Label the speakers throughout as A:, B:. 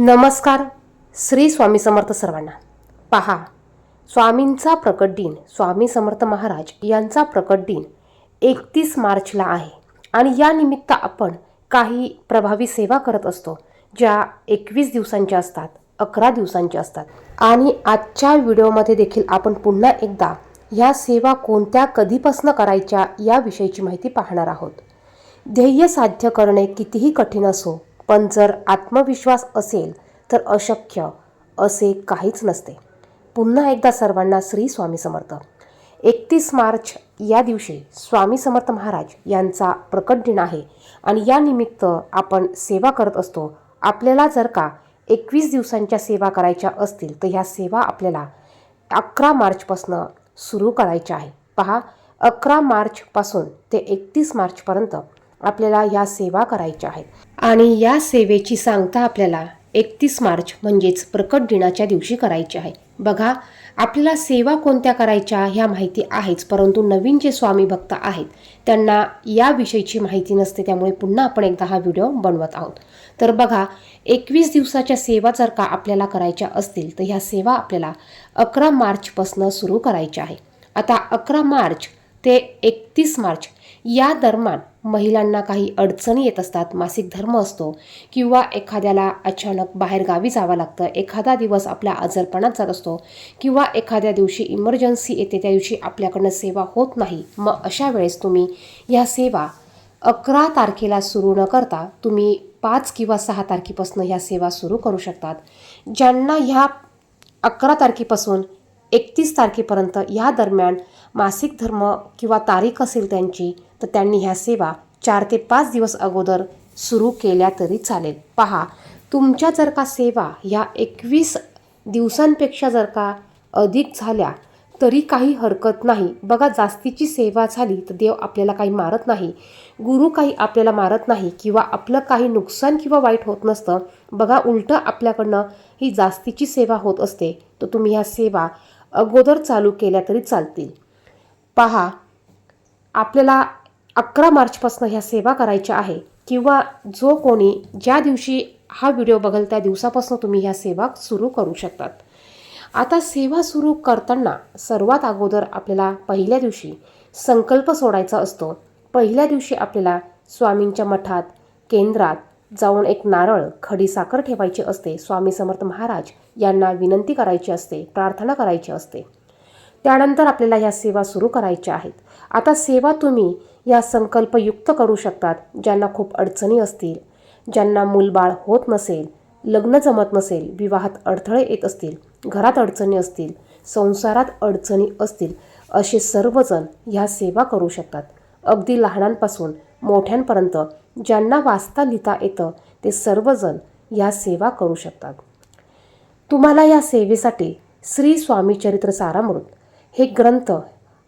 A: नमस्कार श्री स्वामी समर्थ सर्वांना. पहा स्वामींचा प्रकट दिन स्वामी समर्थ महाराज यांचा प्रकट दिन एकतीस मार्चला आहे आणि या निमित्त आपण काही प्रभावी सेवा करत असतो ज्या एकवीस दिवसांच्या असतात अकरा दिवसांच्या असतात. आणि आजच्या व्हिडिओमध्ये देखील आपण पुन्हा एकदा ह्या सेवा कोणत्या कधीपासून करायच्या याविषयीची माहिती पाहणार आहोत. ध्येय साध्य करणे कितीही कठीण असो पण जर आत्मविश्वास असेल तर अशक्य असे काहीच नसते. पुन्हा एकदा सर्वांना श्री स्वामी समर्थ. एकतीस मार्च या दिवशी स्वामी समर्थ महाराज यांचा प्रकट दिन आहे आणि या निमित्त आपण सेवा करत असतो. आपल्याला जर का एकवीस दिवसांच्या सेवा करायच्या असतील तर ह्या सेवा आपल्याला अकरा मार्चपासनं सुरू करायच्या आहे. पहा अकरा मार्चपासून ते एकतीस मार्चपर्यंत आपल्याला या सेवा करायच्या आहेत. आणि या सेवेची सांगता आपल्याला एकतीस मार्च म्हणजेच प्रकट दिनाच्या दिवशी करायची आहे. बघा आपल्याला सेवा कोणत्या करायच्या ह्या माहिती आहेच परंतु नवीन जे स्वामी भक्त आहेत त्यांना याविषयीची माहिती नसते त्यामुळे पुन्हा आपण एकदा हा व्हिडिओ बनवत आहोत. तर बघा एकवीस दिवसाच्या सेवा जर का आपल्याला करायच्या असतील तर ह्या सेवा आपल्याला अकरा मार्चपासनं सुरू करायच्या आहे. आता अकरा मार्च ते एकतीस मार्च या दरम्यान महिलांना काही अडचणी येत असतात मासिक धर्म असतो किंवा एखाद्याला अचानक बाहेर गावी जावं लागतं. एखादा दिवस आपल्या आजारपणात जात असतो किंवा एखाद्या दिवशी इमर्जन्सी येते त्या दिवशी आपल्याकडनं सेवा होत नाही. मग अशा वेळेस तुम्ही ह्या सेवा अकरा तारखेला सुरू न करता तुम्ही पाच किंवा सहा तारखेपासून ह्या सेवा सुरू करू शकतात. ज्यांना ह्या अकरा तारखेपासून एकतीस तारखेपर्यंत या दरम्यान मासिक धर्म किंवा तारीख असेल त्यांची तर त्यांनी ह्या सेवा चार ते पाच दिवस अगोदर सुरू केल्या तरी चालेल. पहा तुमच्या जर का सेवा ह्या एकवीस दिवसांपेक्षा जर का अधिक झाल्या तरी काही हरकत नाही. बघा जास्तीची सेवा झाली तर देव आपल्याला काही मारत नाही. गुरु काही आपल्याला मारत नाही किंवा आपलं काही नुकसान किंवा वाईट होत नसतं. बघा उलटं आपल्याकडनं ही जास्तीची सेवा होत असते. तर तुम्ही ह्या सेवा अगोदर चालू केल्या तरी चालतील. पहा आपल्याला अकरा मार्चपासून ह्या सेवा करायच्या आहे. किंवा जो कोणी ज्या दिवशी हा व्हिडिओ बघेल त्या दिवसापासून तुम्ही ह्या सेवा सुरू करू शकतात. आता सेवा सुरू करताना सर्वात अगोदर आपल्याला पहिल्या दिवशी संकल्प सोडायचा असतो. पहिल्या दिवशी आपल्याला स्वामींच्या मठात केंद्रात जाऊन एक नारळ खडी साखर ठेवायची असते. स्वामी समर्थ महाराज यांना विनंती करायची असते प्रार्थना करायची असते. त्यानंतर आपल्याला ह्या सेवा सुरू करायच्या आहेत. आता सेवा तुम्ही या संकल्पयुक्त करू शकतात ज्यांना खूप अडचणी असतील ज्यांना मूलबाळ होत नसेल लग्न जमत नसेल विवाहात अडथळे येत असतील घरात अडचणी असतील संसारात अडचणी असतील असे सर्वजण ह्या सेवा करू शकतात. अगदी लहानांपासून मोठ्यांपर्यंत ज्यांना वाचता लिहिता येतं ते सर्वजण ह्या सेवा करू शकतात. तुम्हाला या सेवेसाठी श्री स्वामी चरित्र सारामृत हे ग्रंथ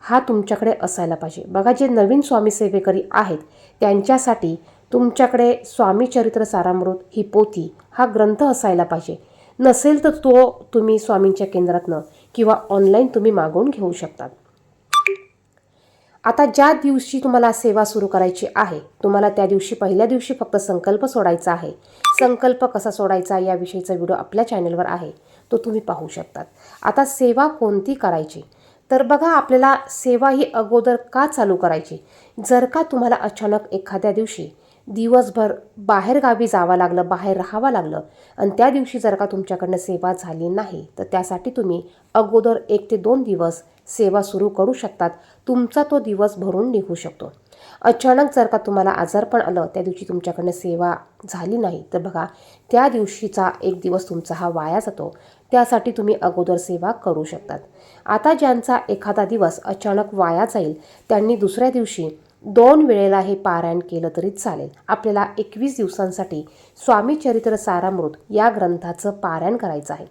A: हा तुमच्याकडे असायला पाहिजे. बघा जे नवीन स्वामी सेवेकरी आहेत त्यांच्यासाठी तुमच्याकडे स्वामी चरित्र सारामृत ही पोथी हा ग्रंथ असायला पाहिजे. नसेल तर तो तुम्ही स्वामींच्या केंद्रातनं किंवा ऑनलाईन तुम्ही मागवून घेऊ शकतात. आता ज्या दिवशी तुम्हाला सेवा सुरू करायची आहे तुम्हाला त्या दिवशी पहिल्या दिवशी फक्त संकल्प सोडायचा आहे. संकल्प कसा सोडायचा याविषयीचा व्हिडिओ आपल्या चॅनलवर आहे तो तुम्ही पाहू शकतात. आता सेवा कोणती करायची? तर बघा आपल्याला सेवा ही अगोदर का चालू करायची? जर का तुम्हाला अचानक एखाद्या दिवशी दिवसभर बाहेरगावी जावं लागलं बाहेर राहावं लागलं आणि त्या दिवशी जर का तुमच्याकडनं सेवा झाली नाही तर त्यासाठी तुम्ही अगोदर एक ते दोन दिवस सेवा सुरू करू शकतात. तुमचा तो दिवस भरून निघू शकतो. अचानक जर का तुम्हाला आजारपण आलं त्या दिवशी तुमच्याकडनं सेवा झाली नाही तर बघा त्या दिवशीचा एक दिवस तुमचा हा वाया जातो. त्यासाठी तुम्ही अगोदर सेवा करू शकतात. आता ज्यांचा एखादा दिवस अचानक वाया जाईल त्यांनी दुसऱ्या दिवशी दोन वेळेला हे पारायण केलं तरी चालेल. आपल्याला एकवीस दिवसांसाठी स्वामी चरित्र सारामृत या ग्रंथाचं पारायण करायचं आहे.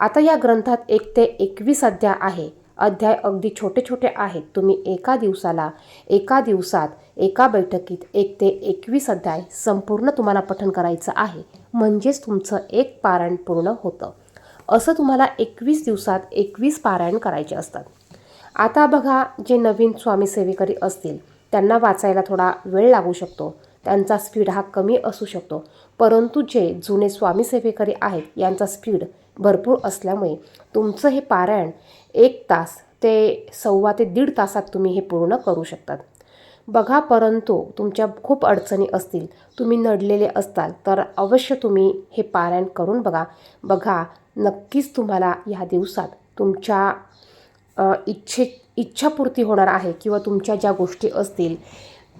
A: आता या ग्रंथात एक ते एकवीस अध्याय आहे. अध्याय अगदी छोटे छोटे आहेत. तुम्ही एका दिवसाला एका दिवसात एका बैठकीत एक ते एकवीस अध्याय संपूर्ण तुम्हाला पठण करायचं आहे. म्हणजेच तुमचं एक पारायण पूर्ण होतं. असं तुम्हाला एकवीस दिवसात एकवीस पारायण करायचे असतात. आता बघा जे नवीन स्वामी सेवेकरी असतील त्यांना वाचायला थोडा वेळ लागू शकतो. त्यांचा स्पीड हा कमी असू शकतो. परंतु जे जुने स्वामी सेवेकरी आहेत यांचा स्पीड भरपूर असल्यामुळे तुमचं हे पारायण एक तास ते सव्वा ते दीड तासात तुम्ही हे पूर्ण करू शकतात. बघा परंतु तुमच्या खूप अडचणी असतील तुम्ही नडलेले असताल तर अवश्य तुम्ही हे पारायण करून बघा. बघा नक्कीच तुम्हाला ह्या दिवसात तुमच्या इच्छे इच्छापूर्ती होणार आहे किंवा तुमच्या ज्या गोष्टी असतील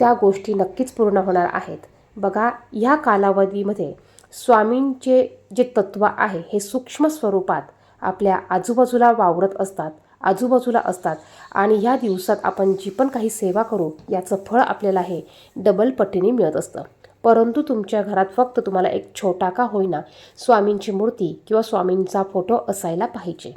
A: त्या गोष्टी नक्कीच पूर्ण होणार आहेत. बघा ह्या कालावधीमध्ये स्वामींचे जे तत्त्व आहे हे सूक्ष्म स्वरूपात आपल्या आजूबाजूला वावरत असतात आजूबाजूला असतात. आणि ह्या दिवसात आपण जी पण काही सेवा करू याचं फळ आपल्याला हे डबल पटीने मिळत असतं. परंतु तुमच्या घरात फक्त तुम्हाला एक छोटा का होईना स्वामींची मूर्ती किंवा स्वामींचा फोटो असायला पाहिजे.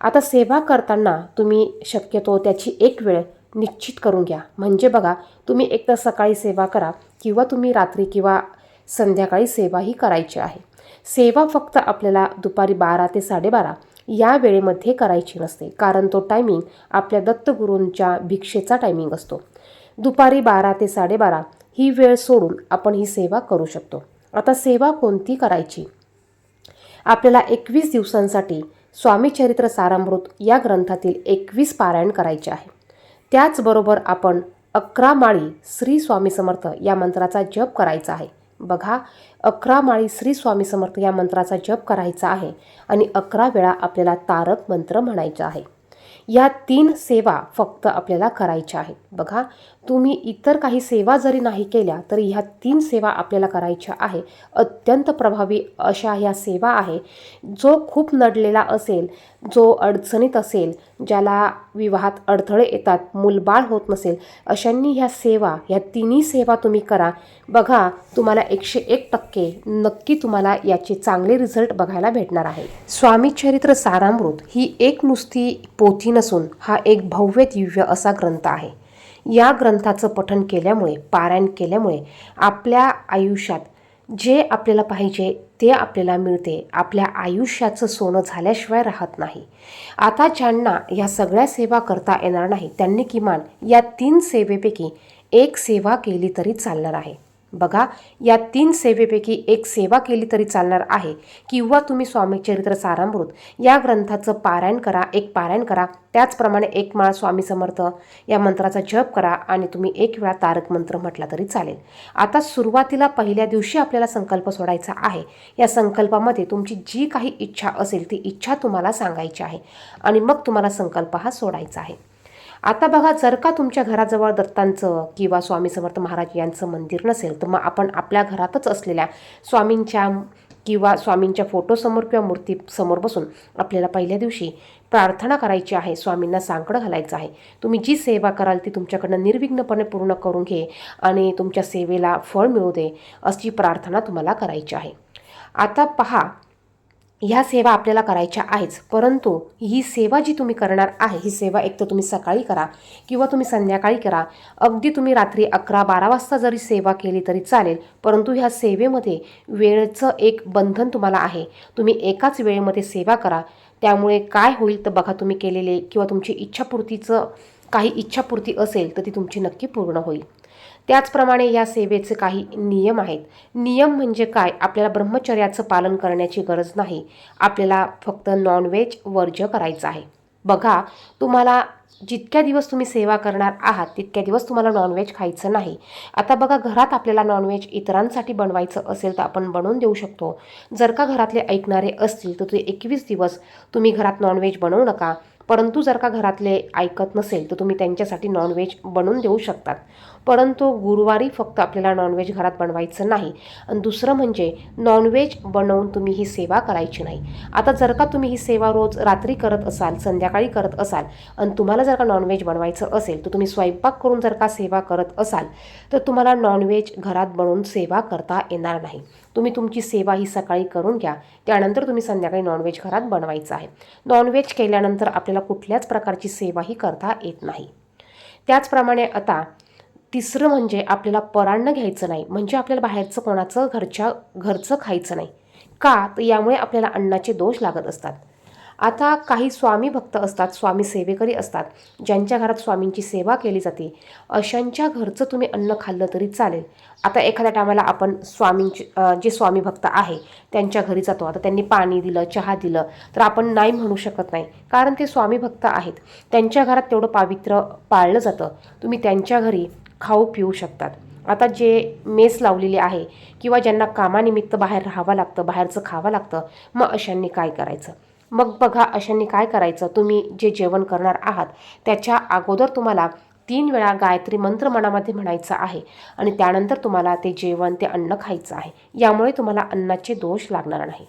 A: आता सेवा करताना तुम्ही शक्यतो त्याची एक वेळ निश्चित करून घ्या. म्हणजे बघा तुम्ही एकदा सकाळी सेवा करा किंवा तुम्ही रात्री किंवा संध्याकाळी सेवाही करायची आहे. सेवा फक्त आपल्याला दुपारी बारा ते साडेबारा या वेळेमध्ये करायची नसते कारण तो टायमिंग आपल्या दत्तगुरूंच्या भिक्षेचा टायमिंग असतो. दुपारी बारा ते साडेबारा ही वेळ सोडून आपण ही सेवा करू शकतो. आता सेवा कोणती करायची? आपल्याला एकवीस दिवसांसाठी स्वामी चरित्र सारामृत या ग्रंथातील एकवीस पारायण करायचे आहे. त्याचबरोबर आपण अकरा माळी श्री स्वामी समर्थ या मंत्राचा जप करायचा आहे. बघा अकरा माळी श्री स्वामी समर्थ या मंत्राचा जप करायचा आहे आणि अकरा वेळा आपल्याला तारक मंत्र म्हणायचा आहे. या तीन सेवा फक्त आपल्याला करायच्या आहेत. बघा तुम्ही इतर काही सेवा जरी नाही केल्या तरी ह्या तीन सेवा आपल्याला करायच्या आहे. अत्यंत प्रभावी अशा ह्या सेवा आहे. जो खूप नडलेला असेल जो अडचणीत असेल ज्याला विवाहात अडथळे येतात मूलबाळ होत नसेल अशांनी ह्या सेवा ह्या तिन्ही सेवा तुम्ही करा. बघा तुम्हाला एकशे एक टक्के नक्की तुम्हाला याचे चांगले रिझल्ट बघायला भेटणार आहे. स्वामी चरित्र सारामृत ही एक नुसती पोथी नसून हा एक भव्य दिव्य असा ग्रंथ आहे. या ग्रंथाचं पठण केल्यामुळे पारायण केल्यामुळे आपल्या आयुष्यात जे आपल्याला पाहिजे ते आपल्याला मिळते. आपल्या आयुष्याचं सोनं झाल्याशिवाय राहत नाही. आता ज्यांना या सगळ्या सेवा करता येणार नाही त्यांनी किमान या तीन सेवेपैकी एक सेवा केली तरी चालणार आहे. बघा या तीन सेवेपैकी एक सेवा केली तरी चालणार आहे. किंवा तुम्ही स्वामी चरित्र सारामृत या ग्रंथाचं पारायण करा एक पारायण करा त्याचप्रमाणे एक माळ स्वामी समर्थ या मंत्राचा जप करा आणि तुम्ही एक वेळा तारक मंत्र म्हटला तरी चालेल. आता सुरुवातीला पहिल्या दिवशी आपल्याला संकल्प सोडायचा आहे. या संकल्पामध्ये तुमची जी काही इच्छा असेल ती इच्छा तुम्हाला सांगायची आहे आणि मग तुम्हाला संकल्प हा सोडायचा आहे. आता बघा जर का तुमच्या घराजवळ दत्तांचं किंवा स्वामी समर्थ महाराज यांचं मंदिर नसेल तर मग आपण आपल्या घरातच असलेल्या स्वामींच्या किंवा स्वामींच्या फोटोसमोर किंवा मूर्तीसमोर बसून आपल्याला पहिल्या दिवशी प्रार्थना करायची आहे स्वामींना सांकडं घालायचं आहे. तुम्ही जी सेवा कराल ती तुमच्याकडनं निर्विघ्नपणे पूर्ण करून घे आणि तुमच्या सेवेला फळ मिळू दे अशी प्रार्थना तुम्हाला करायची आहे. आता पहा ह्या सेवा आपल्याला करायच्या आहेच. परंतु ही सेवा जी तुम्ही करणार आहे ही सेवा एक तर तुम्ही सकाळी करा किंवा तुम्ही संध्याकाळी करा. अगदी तुम्ही रात्री अकरा बारा वाजता जरी सेवा केली तरी चालेल परंतु ह्या सेवेमध्ये वेळेचं एक बंधन तुम्हाला आहे. तुम्ही एकाच वेळेमध्ये सेवा करा. त्यामुळे काय होईल तर बघा तुम्ही केलेले किंवा तुमची इच्छापूर्तीचं काही इच्छापूर्ती असेल तर ती तुमची नक्की पूर्ण होईल. त्याचप्रमाणे या सेवेचे काही नियम आहेत. नियम म्हणजे काय? आपल्याला ब्रह्मचर्याचं पालन करण्याची गरज नाही. आपल्याला फक्त नॉनव्हेज वर्ज्य करायचं आहे. बघा तुम्हाला जितक्या दिवस तुम्ही सेवा करणार आहात तितक्या दिवस तुम्हाला नॉनव्हेज खायचं नाही. आता बघा घरात आपल्याला नॉनव्हेज इतरांसाठी बनवायचं असेल तर आपण बनवून देऊ शकतो. जर का घरातले ऐकणारे असतील तर ते एकवीस दिवस तुम्ही घरात नॉनव्हेज बनवू नका. परंतु जर का घरातले ऐकत नसेल तर तुम्ही त्यांच्यासाठी नॉनव्हेज बनवून देऊ शकतात. परंतु गुरुवारी फक्त आपल्याला नॉनव्हेज घरात बनवायचं नाही. आणि दुसरं म्हणजे नॉनव्हेज बनवून तुम्ही ही सेवा करायची नाही. आता जर का तुम्ही ही सेवा रोज रात्री करत असाल संध्याकाळी करत असाल आणि तुम्हाला जर का नॉनव्हेज बनवायचं असेल तर तुम्ही स्वयंपाक करून जर का सेवा करत असाल तर तुम्हाला नॉनव्हेज घरात बनवून सेवा करता येणार नाही. तुम्ही तुमची सेवा ही सकाळी करून घ्या. त्यानंतर तुम्ही संध्याकाळी नॉनव्हेज घरात बनवायचं आहे. नॉनव्हेज केल्यानंतर आपल्याला कुठल्याच प्रकारची सेवाही करता येत नाही. त्याचप्रमाणे आता तिसरं म्हणजे आपल्याला परान्न घ्यायचं नाही. म्हणजे आपल्याला बाहेरचं कोणाचं घरच्या घरचं खायचं नाही. का? तर यामुळे आपल्याला अन्नाचे दोष लागत असतात. आता काही स्वामी भक्त असतात स्वामी सेवेकरी असतात ज्यांच्या घरात स्वामींची सेवा केली जाते. अशांच्या घरचं तुम्ही अन्न खाल्लं तरी चालेल. आता एखाद्या टायमाला आपण स्वामींचे जे स्वामी भक्त आहे त्यांच्या घरी जातो. आता त्यांनी पाणी दिलं चहा दिलं तर आपण नाही म्हणू शकत नाही. कारण ते स्वामी भक्त आहेत. त्यांच्या घरात तेवढं पावित्र्य पाळलं जातं. तुम्ही त्यांच्या घरी खाऊ पिऊ शकतात. आता जे मेस लावलेले आहे किंवा ज्यांना कामानिमित्त बाहेर राहावं लागतं बाहेरचं खावं लागतं मग अशांनी काय करायचं? मग बघा अशांनी काय करायचं? तुम्ही जे जेवण करणार आहात त्याच्या अगोदर तुम्हाला तीन वेळा गायत्री मंत्र मनामध्ये म्हणायचं आहे आणि त्यानंतर तुम्हाला ते जेवण ते अन्न खायचं आहे. यामुळे तुम्हाला अन्नाचे दोष लागणार नाही.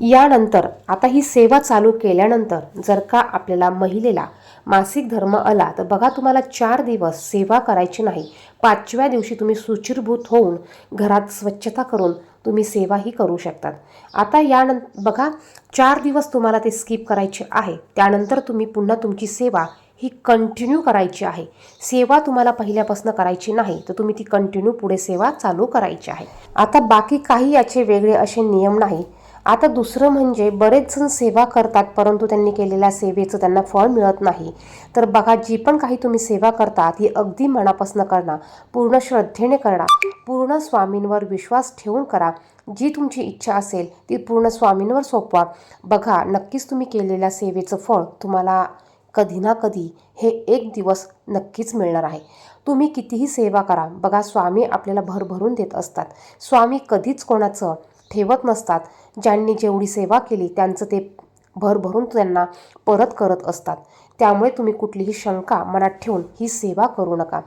A: यानंतर आता ही सेवा चालू केल्यानंतर जर का आपल्याला महिलेला मासिक धर्म आला तर बघा तुम्हाला चार दिवस सेवा करायची नाही. पाचव्या दिवशी तुम्ही सुचिरभूत होऊन घरात स्वच्छता करून तुम्ही सेवाही करू शकतात. आता यानं बघा चार दिवस तुम्हाला ते स्किप करायचे आहे. त्यानंतर तुम्ही पुन्हा तुमची सेवा ही कंटिन्यू करायची आहे. सेवा तुम्हाला पहिल्यापासून करायची नाही तर तुम्ही ती कंटिन्यू पुढे सेवा चालू करायची आहे. आता बाकी काही याचे वेगळे असे नियम नाही. आता दुसरं म्हणजे बरेच जण सेवा करतात परंतु त्यांनी केलेल्या सेवेचं त्यांना फळ मिळत नाही. तर बघा जी पण काही तुम्ही सेवा करता ती अगदी मनापासून करणार पूर्ण श्रद्धेने करा पूर्ण स्वामींवर विश्वास ठेवून करा. जी तुमची इच्छा असेल ती पूर्ण स्वामींवर सोपवा. बघा नक्कीच तुम्ही केलेल्या सेवेचं फळ तुम्हाला कधी ना कधी हे एक दिवस नक्कीच मिळणार आहे. तुम्ही कितीही सेवा करा बघा स्वामी आपल्याला भरभरून देत असतात. स्वामी कधीच कोणाचं ठेवत नसतात. ज्यांनी जेवढी सेवा केली त्यांचं ते भरभरून त्यांना परत करत असतात. त्यामुळे तुम्ही कुठलीही शंका मनात ठेवून ही सेवा करू नका.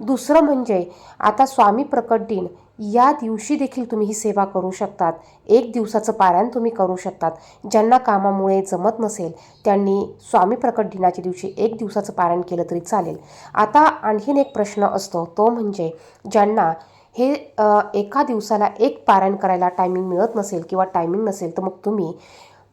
A: दुसरं म्हणजे आता स्वामी प्रकट दिन. या दिवशी देखील तुम्ही ही सेवा करू शकतात. एक दिवसाचं पारायण तुम्ही करू शकतात. ज्यांना कामामुळे जमत नसेल त्यांनी स्वामी प्रकट दिनाच्या दिवशी एक दिवसाचं पारायण केलं तरी चालेल. आता आणखीन एक प्रश्न असतो. तो म्हणजे ज्यांना हे एका दिवसाला एक पारायण करायला टायमिंग मिळत नसेल किंवा टायमिंग नसेल तर मग तुम्ही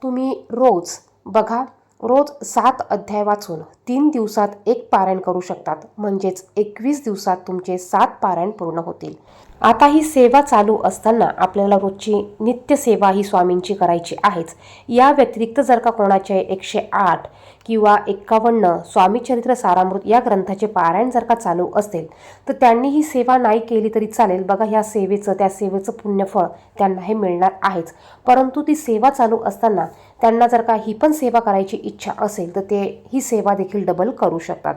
A: तुम्ही रोज बघा रोज सात अध्याय वाचून तीन दिवसात एक पारायण करू शकतात. म्हणजेच एकवीस दिवसात तुमचे सात पारायण पूर्ण होतील. आता ही सेवा चालू असताना आपल्याला रोजची नित्य सेवा ही स्वामींची करायची आहेच. या व्यतिरिक्त जर का कोणाचे एकशे आठ किंवा एक्कावन्न स्वामीचरित्र सारामृत या ग्रंथाचे पारायण जर का चालू असेल तर त्यांनी ही सेवा नाही केली तरी चालेल. बघा ह्या सेवेचं त्या सेवेचं पुण्यफळ त्यांना हे मिळणार आहेच. परंतु ती सेवा चालू असताना त्यांना जर का ही पण सेवा करायची इच्छा असेल तर ते ही सेवा देखील डबल करू शकतात.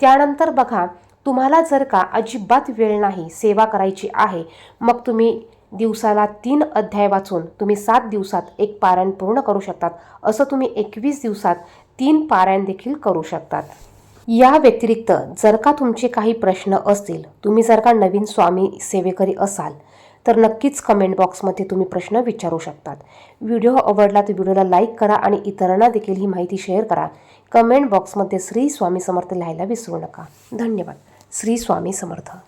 A: त्यानंतर बघा तुम्हाला जर का अजिबात वेळ नाही सेवा करायची आहे मग तुम्ही दिवसाला तीन अध्याय वाचून तुम्ही सात दिवसात एक पारायण पूर्ण करू शकतात. असं तुम्ही एकवीस दिवसात तीन पारायण देखील करू शकतात. या व्यतिरिक्त जर का तुमचे काही प्रश्न असतील तुम्ही जर का नवीन स्वामी सेवेकरी असाल तर नक्कीच कमेंट बॉक्समध्ये तुम्ही प्रश्न विचारू शकतात. व्हिडिओ आवडला तर व्हिडिओला लाईक करा आणि इतरांना देखील ही माहिती शेअर करा. कमेंट बॉक्समध्ये श्री स्वामी समर्थ लिहायला विसरू नका. धन्यवाद. श्री स्वामी समर्थ.